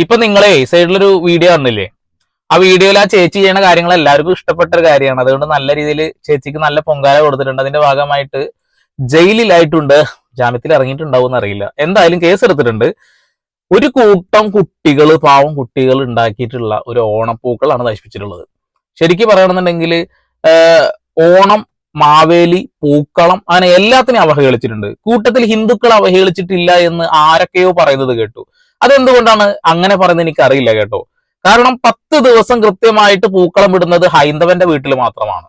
ഇപ്പൊ നിങ്ങളെ സൈഡിലൊരു വീഡിയോ കണ്ടില്ലേ ആ വീഡിയോയിൽ ആ ചേച്ചി ചെയ്യുന്ന കാര്യങ്ങൾ എല്ലാവർക്കും ഇഷ്ടപ്പെട്ട ഒരു കാര്യമാണ്. അതുകൊണ്ട് നല്ല രീതിയിൽ ചേച്ചിക്ക് നല്ല പൊങ്കാല കൊടുത്തിട്ടുണ്ട്. അതിന്റെ ഭാഗമായിട്ട് ജയിലിലായിട്ടുണ്ട്. ജാമ്യത്തിൽ ഇറങ്ങിയിട്ടുണ്ടാവും അറിയില്ല. എന്തായാലും കേസ് എടുത്തിട്ടുണ്ട്. ഒരു കൂട്ടം കുട്ടികൾ പാവം കുട്ടികൾ ഉണ്ടാക്കിയിട്ടുള്ള ഒരു ഓണപ്പൂക്കളാണ് നശിപ്പിച്ചിട്ടുള്ളത്. ശരിക്കും പറയണമെന്നുണ്ടെങ്കിൽ ഓണം മാവേലി പൂക്കളം അങ്ങനെ എല്ലാത്തിനെയും അവഹേളിച്ചിട്ടുണ്ട്. കൂട്ടത്തിൽ ഹിന്ദുക്കൾ അവഹേളിച്ചിട്ടില്ല എന്ന് ആരൊക്കെയോ പറയുന്നത് കേട്ടു. അതെന്തുകൊണ്ടാണ്? അങ്ങനെ പറയുന്നത് എനിക്ക് അറിയില്ല കേട്ടോ. കാരണം പത്ത് ദിവസം കൃത്യമായിട്ട് പൂക്കളം ഇടുന്നത് ഹൈന്ദവന്റെ വീട്ടിൽ മാത്രമാണ്.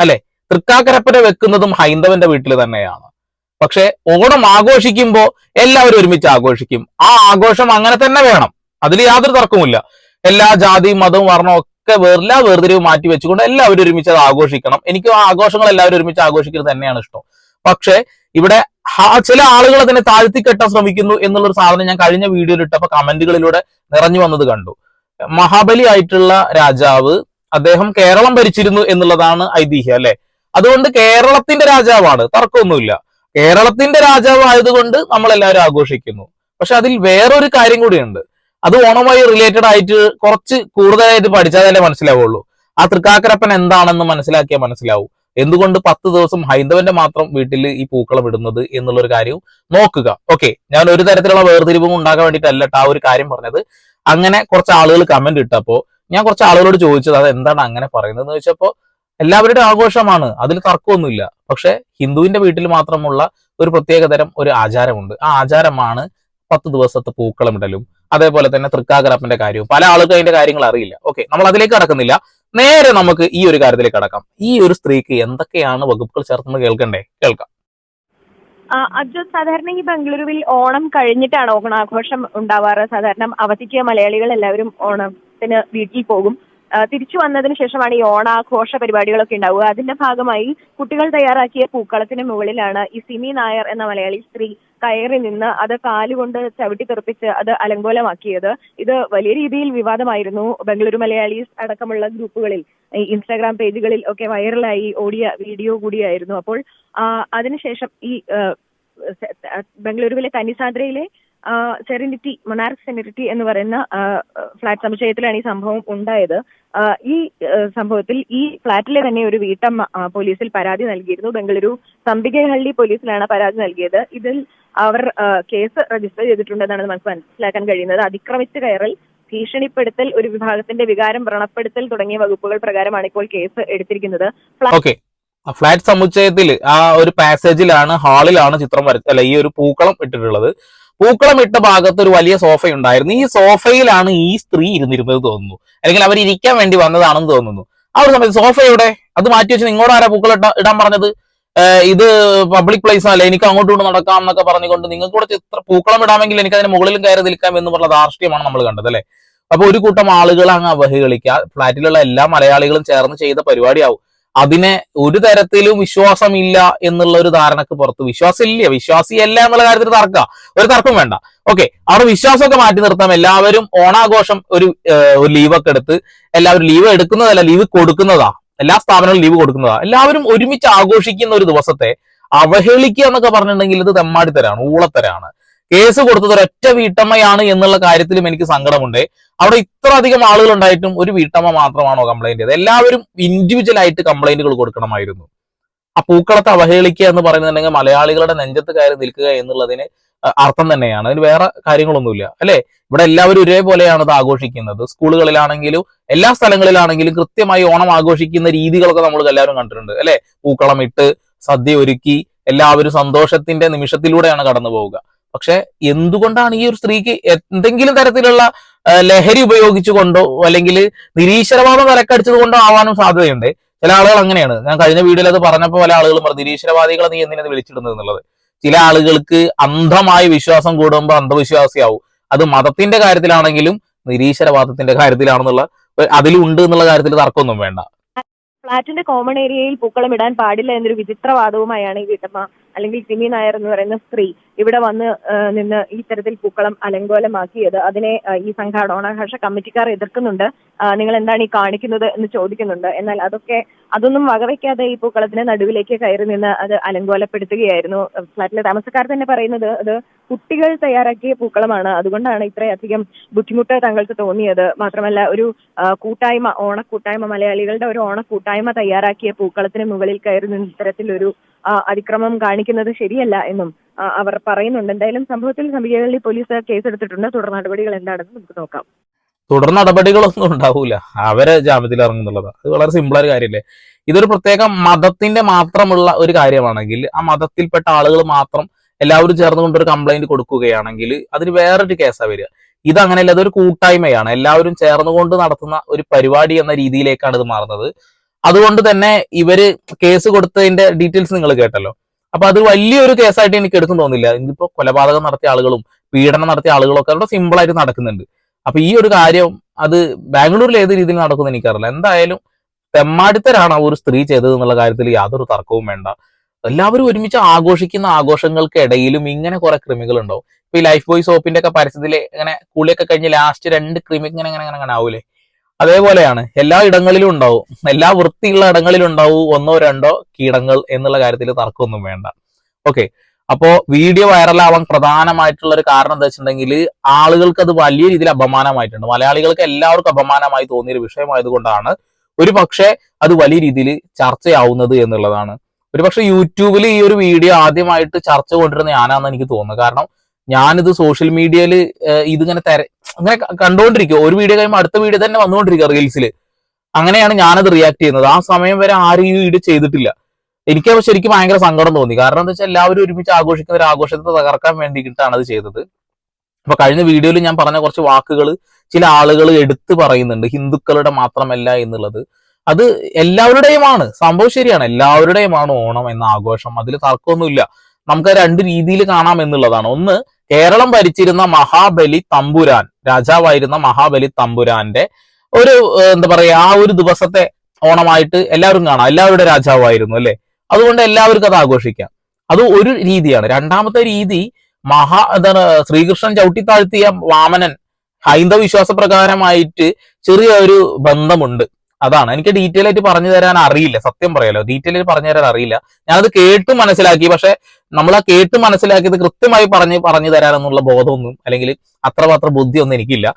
അല്ലെ? തൃക്കാക്കരപ്പന വെക്കുന്നതും ഹൈന്ദവന്റെ വീട്ടിൽ തന്നെയാണ്. പക്ഷെ ഓണം ആഘോഷിക്കുമ്പോൾ എല്ലാവരും ഒരുമിച്ച് ആഘോഷിക്കും. ആ ആഘോഷം അങ്ങനെ തന്നെ വേണം. അതിൽ യാതൊരു തർക്കവുമില്ല. എല്ലാ ജാതിയും മതവും വർണവും ഒക്കെ വേറെല്ലാ വേർതിരിവ് മാറ്റി വെച്ചുകൊണ്ട് എല്ലാവരും ഒരുമിച്ച് അത് ആഘോഷിക്കണം. എനിക്ക് ആ ആഘോഷങ്ങൾ എല്ലാവരും ഒരുമിച്ച് ആഘോഷിക്കുന്നത് തന്നെയാണ് ഇഷ്ടം. പക്ഷെ ഇവിടെ ചില ആളുകൾ അതിനെ താഴ്ത്തി കെട്ടാൻ ശ്രമിക്കുന്നു എന്നുള്ളൊരു സാധനം ഞാൻ കഴിഞ്ഞ വീഡിയോയിൽ ഇട്ടപ്പോ കമന്റുകളിലൂടെ നിറഞ്ഞു വന്നത് കണ്ടു. മഹാബലി ആയിട്ടുള്ള രാജാവ് അദ്ദേഹം കേരളം ഭരിച്ചിരുന്നു എന്നുള്ളതാണ് ഐതിഹ്യം അല്ലെ? അതുകൊണ്ട് കേരളത്തിന്റെ രാജാവാണ് തർക്കമൊന്നുമില്ല. കേരളത്തിന്റെ രാജാവ് ആയതുകൊണ്ട് നമ്മൾ എല്ലാവരും ആഘോഷിക്കുന്നു. പക്ഷെ അതിൽ വേറൊരു കാര്യം കൂടിയുണ്ട്. അത് ഓണമായി റിലേറ്റഡ് ആയിട്ട് കുറച്ച് കൂടുതലായിട്ട് പഠിച്ചാലേ മനസ്സിലാവുള്ളൂ. ആ തൃക്കാക്കരപ്പൻ എന്താണെന്ന് മനസ്സിലാക്കിയാൽ മനസ്സിലാവും. എന്തുകൊണ്ട് പത്ത് ദിവസം ഹൈന്ദവന്റെ മാത്രം വീട്ടിൽ ഈ പൂക്കളം ഇടുന്നത് എന്നുള്ളൊരു കാര്യവും നോക്കുക. ഓക്കെ ഞാൻ ഒരു തരത്തിലുള്ള വേർതിരിവും ഉണ്ടാക്കാൻ വേണ്ടിയിട്ടല്ല ആ ഒരു കാര്യം പറഞ്ഞത്. അങ്ങനെ കുറച്ച് ആളുകൾ കമന്റ് ഇട്ടപ്പോ ഞാൻ കുറച്ച് ആളുകളോട് ചോദിച്ചത് അത് എന്താണ് അങ്ങനെ പറയുന്നത് എന്ന് ചോദിച്ചപ്പോ എല്ലാവരുടെയും ആഘോഷമാണ് അതിൽ തർക്കമൊന്നുമില്ല. പക്ഷെ ഹിന്ദുവിന്റെ വീട്ടിൽ മാത്രമുള്ള ഒരു പ്രത്യേക തരം ഒരു ആചാരമുണ്ട്. ആ ആചാരമാണ് പത്ത് ദിവസത്തെ പൂക്കളം ഇടലും അതേപോലെ തന്നെ തൃക്കാകരപ്പന്റെ കാര്യവും. പല ആളുകൾക്ക് അതിന്റെ കാര്യങ്ങൾ അറിയില്ല. ഓക്കെ നമ്മൾ അതിലേക്ക് കടക്കുന്നില്ല. നേരെ നമുക്ക് ഈ ഒരു കാര്യത്തിലേക്ക് കടക്കാം. ഈ ഒരു സ്ത്രീക്ക് എന്തൊക്കെയാണ് വകുപ്പുകൾ ചേർത്തെന്ന് കേൾക്കണ്ടേ? കേൾക്കാം. അജു സാധാരണ ഈ ബംഗളൂരുവിൽ ഓണം കഴിഞ്ഞിട്ടാണ് ഓണാഘോഷം ഉണ്ടാവാറ്. സാധാരണ അവധിക്ക് മലയാളികൾ എല്ലാവരും ഓണത്തിന് വീട്ടിൽ പോകും. തിരിച്ചു വന്നതിന് ശേഷമാണ് ഈ ഓണാഘോഷ പരിപാടികളൊക്കെ ഉണ്ടാവുക. അതിന്റെ ഭാഗമായി കുട്ടികൾ തയ്യാറാക്കിയ പൂക്കളത്തിന് മുകളിലാണ് ഈ സിമി നായർ എന്ന മലയാളി സ്ത്രീ കയറി നിന്ന് അത് കാലുകൊണ്ട് ചവിട്ടി തെറിപ്പിച്ച് അത് അലങ്കോലമാക്കിയത്. ഇത് വലിയ രീതിയിൽ വിവാദമായിരുന്നു. ബംഗളൂരു മലയാളീസ് അടക്കമുള്ള ഗ്രൂപ്പുകളിൽ ഇൻസ്റ്റാഗ്രാം പേജുകളിൽ ഒക്കെ വൈറലായി ഓടിയ വീഡിയോ കൂടിയായിരുന്നു. അപ്പോൾ അതിനുശേഷം ഈ ബംഗളൂരുവിലെ തനിസാദ്രയിലെ സെറിനിറ്റി മൊണാർക്ക് സെറിനിറ്റി എന്ന് പറയുന്ന ഫ്ലാറ്റ് സമുച്ചയത്തിലാണ് ഈ സംഭവം ഉണ്ടായത്. ഈ സംഭവത്തിൽ ഈ ഫ്ളാറ്റിലെ തന്നെ ഒരു വീട്ടമ്മ പോലീസിൽ പരാതി നൽകിയിരുന്നു. ബംഗളൂരു തമ്പികഹള്ളി പോലീസിലാണ് പരാതി നൽകിയത്. ഇതിൽ അവർ കേസ് രജിസ്റ്റർ ചെയ്തിട്ടുണ്ടെന്നാണ് നമുക്ക് മനസ്സിലാക്കാൻ കഴിയുന്നത്. അതിക്രമിച്ച് കയറൽ ഭീഷണിപ്പെടുത്തൽ ഒരു വിഭാഗത്തിന്റെ വികാരം വ്രണപ്പെടുത്തൽ തുടങ്ങിയ വകുപ്പുകൾ പ്രകാരമാണ് ഇപ്പോൾ കേസ് എടുത്തിരിക്കുന്നത്. ഫ്ലാറ്റ് സമുച്ചയത്തിൽ ആ ഒരു പാസേജിലാണ് ഹാളിലാണ് ചിത്രം വരച്ച അല്ല ഈ ഒരു പൂക്കളം ഇട്ടിട്ടുള്ളത്. പൂക്കളം ഇട്ട ഭാഗത്ത് ഒരു വലിയ സോഫ ഉണ്ടായിരുന്നു. ഈ സോഫയിലാണ് ഈ സ്ത്രീ ഇരുന്നിരുന്നത് തോന്നുന്നു. അല്ലെങ്കിൽ അവർ ഇരിക്കാൻ വേണ്ടി വന്നതാണെന്ന് തോന്നുന്നു. ആ ഒരു സമയത്ത് സോഫയുടെ അത് മാറ്റി വെച്ച് നിങ്ങളോട് ആരാ പൂക്കളം ഇട്ടാ- ഇടാൻ പറഞ്ഞത്? ഇത് പബ്ലിക് പ്ലേസ് അല്ലേ? എനിക്ക് അങ്ങോട്ടും കൊണ്ട് നടക്കാം എന്നൊക്കെ പറഞ്ഞുകൊണ്ട് നിങ്ങൾക്ക് കൂടെ ചിത്ര പൂക്കളം ഇടാമെങ്കിൽ എനിക്ക് അതിന് മുകളിലും കയറി നിൽക്കാം എന്ന് പറഞ്ഞ ധാർഷ്ട്യമാണ് നമ്മൾ കണ്ടത് അല്ലെ? അപ്പൊ ഒരു കൂട്ടം ആളുകൾ അങ്ങ് അവഹേളിക്കുക. ഫ്ലാറ്റിലുള്ള എല്ലാ മലയാളികളും ചേർന്ന് ചെയ്ത പരിപാടിയാവും. അതിനെ ഒരു തരത്തിലും വിശ്വാസമില്ല എന്നുള്ള ഒരു ധാരണക്ക് പുറത്ത് വിശ്വാസം ഇല്ല വിശ്വാസിയല്ല എന്നുള്ള കാര്യത്തിൽ തർക്ക. ഒരു തർക്കം വേണ്ട. ഓക്കെ അവിടെ വിശ്വാസമൊക്കെ മാറ്റി നിർത്താം എല്ലാവരും ഓണാഘോഷം ഒരു ഒരു ലീവൊക്കെ എടുത്ത് എല്ലാവരും ലീവ് എടുക്കുന്നതല്ല ലീവ് കൊടുക്കുന്നതാ. എല്ലാ സ്ഥാപനങ്ങളും ലീവ് കൊടുക്കുന്നതാ. എല്ലാവരും ഒരുമിച്ച് ആഘോഷിക്കുന്ന ഒരു ദിവസത്തെ അവഹേളിക്കുക എന്നൊക്കെ പറഞ്ഞിട്ടുണ്ടെങ്കിൽ ഇത് തെമ്മാടിത്തരാണ് ഊളത്തരാണ്. കേസ് കൊടുത്തത് ഒരൊറ്റ വീട്ടമ്മയാണ് എന്നുള്ള കാര്യത്തിലും എനിക്ക് സങ്കടമുണ്ട്. അവിടെ ഇത്ര അധികം ആളുകൾ ഉണ്ടായിട്ടും ഒരു വീട്ടമ്മ മാത്രമാണോ കംപ്ലൈന്റ് ചെയ്തത്? എല്ലാവരും ഇൻഡിവിജ്വൽ ആയിട്ട് കംപ്ലൈന്റുകൾ കൊടുക്കണമായിരുന്നു. ആ പൂക്കളത്തെ അവഹേളിക്കുക എന്ന് പറയുന്നുണ്ടെങ്കിൽ മലയാളികളുടെ നെഞ്ചത്ത് കയറി നിൽക്കുക എന്നുള്ളതിന് അർത്ഥം തന്നെയാണ്. അതിന് വേറെ കാര്യങ്ങളൊന്നുമില്ല. അല്ലെ? ഇവിടെ എല്ലാവരും ഒരേപോലെയാണ് ഇത് ആഘോഷിക്കുന്നത്. സ്കൂളുകളിലാണെങ്കിലും എല്ലാ സ്ഥലങ്ങളിലാണെങ്കിലും കൃത്യമായി ഓണം ആഘോഷിക്കുന്ന രീതികളൊക്കെ നമ്മൾ എല്ലാവരും കണ്ടിട്ടുണ്ട്. അല്ലെ? പൂക്കളം ഇട്ട് സദ്യ ഒരുക്കി എല്ലാവരും സന്തോഷത്തിന്റെ നിമിഷത്തിലൂടെയാണ് കടന്നു പോവുക പക്ഷെ എന്തുകൊണ്ടാണ് ഈ ഒരു സ്ത്രീക്ക് എന്തെങ്കിലും തരത്തിലുള്ള ലഹരി ഉപയോഗിച്ചുകൊണ്ടോ അല്ലെങ്കിൽ നിരീശ്വരവാദം വിലക്കടിച്ചത് കൊണ്ടോ ആവാനും സാധ്യതയുണ്ട്. ചില ആളുകൾ അങ്ങനെയാണ്. ഞാൻ കഴിഞ്ഞ വീഡിയോയിൽ അത് പറഞ്ഞപ്പോൾ പല ആളുകളും പറഞ്ഞു നിരീശ്വരവാദികളെ നീ എന്തിനാണ് വിളിച്ചിടുന്നത് എന്നുള്ളത്? ചില ആളുകൾക്ക് അന്ധമായ വിശ്വാസം കൂടുമ്പോൾ അന്ധവിശ്വാസിയാവും. അത് മതത്തിന്റെ കാര്യത്തിലാണെങ്കിലും നിരീശ്വരവാദത്തിന്റെ കാര്യത്തിലാണെന്നുള്ള അതിലുണ്ട് എന്നുള്ള കാര്യത്തിൽ തർക്കമൊന്നും വേണ്ട. ഫ്ളാറ്റിന്റെ കോമൺ ഏരിയയിൽ പൂക്കളം ഇടാൻ പാടില്ല എന്നൊരു വിചിത്രവാദവുമായാണ് ഈ വീട്ടമ്മ അല്ലെങ്കിൽ സിമി നായർ എന്ന് പറയുന്ന സ്ത്രീ. ഇവിടെ വന്ന് നിന്ന് ഈ തരത്തിൽ പൂക്കളം അലങ്കോലമാക്കിയത്. അതിനെ ഈ സംഘാടന ഓണാഘോഷ കമ്മിറ്റിക്കാർ എതിർക്കുന്നുണ്ട്. നിങ്ങൾ എന്താണ് ഈ കാണിക്കുന്നത് എന്ന് ചോദിക്കുന്നുണ്ട്. എന്നാൽ അതൊക്കെ അതൊന്നും വകവയ്ക്കാതെ ഈ പൂക്കളത്തിന് നടുവിലേക്ക് കയറി നിന്ന് അത് അലങ്കോലപ്പെടുത്തുകയായിരുന്നു. ഫ്ലാറ്റിലെ താമസക്കാർ തന്നെ പറയുന്നത് അത് കുട്ടികൾ തയ്യാറാക്കിയ പൂക്കളമാണ്. അതുകൊണ്ടാണ് ഇത്രയധികം ബുദ്ധിമുട്ട് തങ്ങൾക്ക് തോന്നിയത്. മാത്രമല്ല ഒരു കൂട്ടായ്മ ഓണക്കൂട്ടായ്മ മലയാളികളുടെ ഒരു ഓണക്കൂട്ടായ്മ തയ്യാറാക്കിയ പൂക്കളത്തിന് മുകളിൽ കയറി നിന്ന് ഇത്തരത്തിലൊരു അതിക്രമം കാണിക്കുന്നത് ശരിയല്ല എന്നും അവർ പറയുന്നുണ്ട്. എന്തായാലും സംഭവത്തിൽ സമീപകളിൽ പോലീസ് കേസെടുത്തിട്ടുണ്ട്. തുടർ നടപടികൾ എന്താണെന്ന് നമുക്ക് നോക്കാം. തുടർ നടപടികളൊന്നും ഉണ്ടാവൂല. അവരെ ജാമ്യത്തിൽ ഇറങ്ങുന്നുള്ളത്. അത് വളരെ സിമ്പിൾ ഒരു കാര്യമല്ലേ ഇതൊരു പ്രത്യേക മതത്തിന്റെ മാത്രമുള്ള ഒരു കാര്യമാണെങ്കിൽ ആ മതത്തിൽപ്പെട്ട ആളുകൾ മാത്രം എല്ലാവരും ചേർന്നുകൊണ്ട് ഒരു കംപ്ലൈന്റ് കൊടുക്കുകയാണെങ്കിൽ അതിന് വേറൊരു കേസാ വരിക. ഇതങ്ങനെയല്ല അതൊരു കൂട്ടായ്മയാണ്. എല്ലാവരും ചേർന്നുകൊണ്ട് നടത്തുന്ന ഒരു പരിപാടി എന്ന രീതിയിലേക്കാണ് ഇത് മാറുന്നത്. അതുകൊണ്ട് തന്നെ ഇവർ കേസ് കൊടുത്തതിന്റെ ഡീറ്റെയിൽസ് നിങ്ങൾ കേട്ടല്ലോ. അപ്പൊ അത് വലിയൊരു കേസായിട്ട് എനിക്ക് എടുക്കും തോന്നില്ല. ഇന്നിപ്പോ കൊലപാതകം നടത്തിയ ആളുകളും പീഡനം നടത്തിയ ആളുകളും ഒക്കെ അവിടെ സിമ്പിൾ ആയിട്ട് നടക്കുന്നുണ്ട്. അപ്പൊ ഈ ഒരു കാര്യം അത് ബാംഗ്ലൂരിൽ ഏത് രീതിയിൽ നടക്കുമെന്ന് എനിക്കറിയില്ല. എന്തായാലും തെമ്മാടിത്തരാണ് ആ ഒരു സ്ത്രീ ചെയ്തത് എന്നുള്ള കാര്യത്തിൽ യാതൊരു തർക്കവും വേണ്ട. എല്ലാവരും ഒരുമിച്ച് ആഘോഷിക്കുന്ന ആഘോഷങ്ങൾക്ക് ഇടയിലും ഇങ്ങനെ കുറെ ക്രിമികൾ ഉണ്ടാവും ഇപ്പൊ ഈ ലൈഫ് ബോയ് സോപ്പിന്റെ ഒക്കെ പരസ്യത്തിൽ ഇങ്ങനെ കുളിയൊക്കെ കഴിഞ്ഞ് ലാസ്റ്റ് രണ്ട് കൃമി ഇങ്ങനെ ഇങ്ങനെ ഇങ്ങനെ ആവൂലേ? അതേപോലെയാണ് എല്ലാ ഇടങ്ങളിലും ഉണ്ടാവും. എല്ലാ വൃത്തിയുള്ള ഇടങ്ങളിലും ഉണ്ടാവും ഒന്നോ രണ്ടോ കീടങ്ങൾ എന്നുള്ള കാര്യത്തിൽ തർക്കമൊന്നും വേണ്ട. ഓക്കെ അപ്പോ വീഡിയോ വൈറലാവാൻ പ്രധാനമായിട്ടുള്ള ഒരു കാരണം എന്താ വെച്ചിട്ടുണ്ടെങ്കിൽ ആളുകൾക്ക് അത് വലിയ രീതിയിൽ അപമാനമായിട്ടുണ്ട്. മലയാളികൾക്ക് എല്ലാവർക്കും അപമാനമായി തോന്നിയ ഒരു വിഷയമായതുകൊണ്ടാണ് ഒരു പക്ഷേ അത് വലിയ രീതിയിൽ ചർച്ചയാവുന്നത് എന്നുള്ളതാണ്. ഒരു പക്ഷേ യൂട്യൂബിൽ ഈ ഒരു വീഡിയോ ആദ്യമായിട്ട് ചർച്ച കൊണ്ടിരുന്ന ഞാനാണെന്ന് എനിക്ക് തോന്നുന്നു. കാരണം ഞാനിത് സോഷ്യൽ മീഡിയയിൽ ഇതിങ്ങനെ തെര അങ്ങനെ കണ്ടുകൊണ്ടിരിക്കുക ഒരു വീഡിയോ കഴിയുമ്പോൾ അടുത്ത വീഡിയോ തന്നെ വന്നുകൊണ്ടിരിക്കുക റീൽസിൽ അങ്ങനെയാണ് ഞാനത് റിയാക്ട് ചെയ്യുന്നത്. ആ സമയം വരെ ആരും ഈ വീഡിയോ ചെയ്തിട്ടില്ല. എനിക്ക് ശരിക്കും ഭയങ്കര സങ്കടം തോന്നി. കാരണം എന്താ വെച്ചാൽ എല്ലാവരും ഒരുമിച്ച് ആഘോഷിക്കുന്ന ഒരു ആഘോഷത്തെ തകർക്കാൻ വേണ്ടിയിട്ടാണ് അത് ചെയ്തത്. അപ്പൊ കഴിഞ്ഞ വീഡിയോയിൽ ഞാൻ പറഞ്ഞ കുറച്ച് വാക്കുകൾ ചില ആളുകൾ എടുത്തു പറയുന്നുണ്ട്. ഹിന്ദുക്കളുടെ മാത്രമല്ല എന്നുള്ളത്. അത് എല്ലാവരുടെയുമാണ്. സംഭവം ശരിയാണ്. എല്ലാവരുടെയുമാണ് ഓണം എന്ന ആഘോഷം. അതിൽ തർക്കമൊന്നുമില്ല. നമുക്ക് രണ്ട് രീതിയിൽ കാണാം എന്നുള്ളതാണ്. ഒന്ന് കേരളം ഭരിച്ചിരുന്ന മഹാബലി തമ്പുരാൻ രാജാവായിരുന്ന മഹാബലി തമ്പുരാന്റെ ഒരു എന്താ പറയാ ആ ഒരു ദിവസത്തെ ഓണമായിട്ട് എല്ലാവരും കാണാം. എല്ലാവരുടെ രാജാവായിരുന്നു അല്ലെ? അതുകൊണ്ട് എല്ലാവർക്കും അത് ആഘോഷിക്കാം. അത് ഒരു രീതിയാണ്. രണ്ടാമത്തെ രീതി മഹാ എന്താണ് ശ്രീകൃഷ്ണൻ ചവിട്ടിത്താഴ്ത്തിയ വാമനൻ ഹൈന്ദവ വിശ്വാസ പ്രകാരമായിട്ട് ചെറിയ ഒരു ബന്ധമുണ്ട്. അതാണ്. എനിക്ക് ഡീറ്റെയിൽ ആയിട്ട് പറഞ്ഞു തരാൻ അറിയില്ല. സത്യം പറയാലോ. ഡീറ്റെയിൽ ആയിട്ട് പറഞ്ഞു തരാൻ അറിയില്ല. ഞാനത് കേട്ട് മനസ്സിലാക്കി. പക്ഷെ നമ്മൾ ആ കേട്ട് മനസ്സിലാക്കിയത് കൃത്യമായി പറഞ്ഞ് പറഞ്ഞു തരാനെന്നുള്ള ബോധമൊന്നും അല്ലെങ്കിൽ അത്രമാത്രം ബുദ്ധിയൊന്നും എനിക്കില്ല.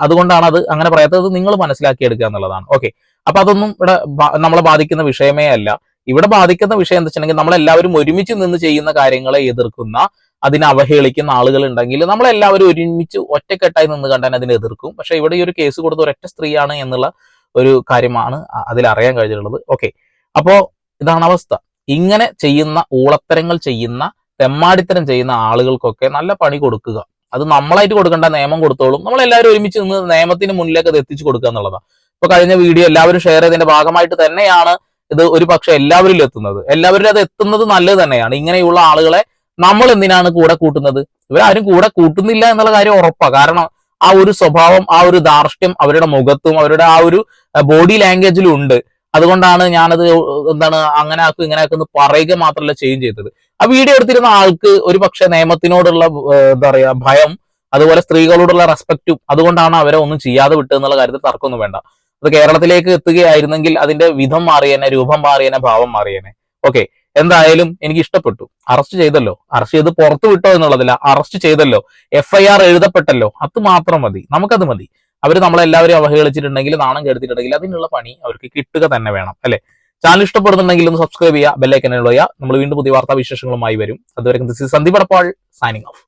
അതുകൊണ്ടാണ് അത് അങ്ങനെ പറയാത്തത്. നിങ്ങൾ മനസ്സിലാക്കിയെടുക്കുക എന്നുള്ളതാണ്. ഓക്കെ. അപ്പൊ അതൊന്നും ഇവിടെ നമ്മളെ ബാധിക്കുന്ന വിഷയമേ അല്ല. ഇവിടെ ബാധിക്കുന്ന വിഷയം എന്താ വെച്ചിട്ടുണ്ടെങ്കിൽ നമ്മളെല്ലാവരും ഒരുമിച്ച് നിന്ന് ചെയ്യുന്ന കാര്യങ്ങളെ എതിർക്കുന്ന അതിനെ അവഹേളിക്കുന്ന ആളുകൾ ഉണ്ടെങ്കിൽ നമ്മളെല്ലാവരും ഒരുമിച്ച് ഒറ്റക്കെട്ടായി നിന്ന് കണ്ടാൽ അതിനെ എതിർക്കും. പക്ഷെ ഇവിടെ ഈ ഒരു കേസ് കൊടുത്ത ഒരൊറ്റ സ്ത്രീയാണ് എന്നുള്ള ഒരു കാര്യമാണ് അതിൽ അറിയാൻ കഴിഞ്ഞിട്ടുള്ളത്. ഓക്കെ. അപ്പോ ഇതാണ് അവസ്ഥ. ഇങ്ങനെ ചെയ്യുന്ന ഊളത്തരങ്ങൾ ചെയ്യുന്ന തെമ്മാടിത്തരം ചെയ്യുന്ന ആളുകൾക്കൊക്കെ നല്ല പണി കൊടുക്കുക. അത് നമ്മളായിട്ട് കൊടുക്കേണ്ട നിയമം കൊടുത്തോളും. നമ്മൾ എല്ലാവരും ഒരുമിച്ച് നിന്ന് നിയമത്തിന് മുന്നിലേക്ക് അത് എത്തിച്ചു കൊടുക്കുക എന്നുള്ളതാണ് ഇപ്പൊ കഴിഞ്ഞ വീഡിയോ എല്ലാവരും ഷെയർ ചെയ്തതിന്റെ ഭാഗമായിട്ട് തന്നെയാണ് ഇത് ഒരു പക്ഷെ എല്ലാവരിലും എത്തുന്നത്. എല്ലാവരിലും അത് എത്തുന്നത് നല്ലത് തന്നെയാണ്. ഇങ്ങനെയുള്ള ആളുകളെ നമ്മൾ എന്തിനാണ് കൂടെ കൂട്ടുന്നത്? ഇവരാരും കൂടെ കൂട്ടുന്നില്ല എന്നുള്ള കാര്യം ഉറപ്പാണ് കാരണം ആ ഒരു സ്വഭാവം ആ ഒരു ധാർഷ്ട്യം അവരുടെ മുഖത്തും അവരുടെ ആ ഒരു ബോഡി ലാംഗ്വേജിലും ഉണ്ട്. അതുകൊണ്ടാണ് ഞാനത് എന്താണ് അങ്ങനെ ആക്കും ഇങ്ങനെ ആക്കും എന്ന് പറയുക മാത്രമല്ല ചെയ്യും ചെയ്തത്. ആ വീഡിയോ എടുത്തിരുന്ന ആൾക്ക് ഒരു പക്ഷെ നിയമത്തിനോടുള്ള എന്താ പറയാ ഭയം അതുപോലെ സ്ത്രീകളോടുള്ള റെസ്പെക്റ്റും അതുകൊണ്ടാണ് അവരെ ഒന്നും ചെയ്യാതെ വിട്ടത് എന്നുള്ള കാര്യത്തിൽ തർക്കമൊന്നും വേണ്ട. അത് കേരളത്തിലേക്ക് എത്തുകയായിരുന്നെങ്കിൽ അതിന്റെ വിധം മാറിയേനെ രൂപം മാറിയേനെ ഭാവം മാറിയേനെ. ഓക്കെ എന്തായാലും എനിക്ക് ഇഷ്ടപ്പെട്ടു. അറസ്റ്റ് ചെയ്തല്ലോ. അറസ്റ്റ് ചെയ്ത് പുറത്തു വിട്ടോ എന്നുള്ളതില്ല അറസ്റ്റ് ചെയ്തല്ലോ. എഫ്ഐആർ എഴുതപ്പെട്ടല്ലോ. അത് മാത്രം മതി. നമുക്കത് മതി. അവർ നമ്മളെല്ലാവരും അവഹേളിച്ചിട്ടുണ്ടെങ്കിൽ നാണം കെടുത്തിട്ടുണ്ടെങ്കിൽ അതിനുള്ള പണി അവർക്ക് കിട്ടുക തന്നെ വേണം അല്ലെ? ചാനൽ ഇഷ്ടപ്പെടുന്നുണ്ടെങ്കിൽ ഒന്ന് സബ്സ്ക്രൈബ് ചെയ്യുക ബെല്ലൈക്കൻ ചെയ്യുക നമ്മൾ വീണ്ടും പുതിയ വാർത്താ വിശേഷങ്ങളുമായി വരും. അതുവരെ this Sandeep Adappal signing off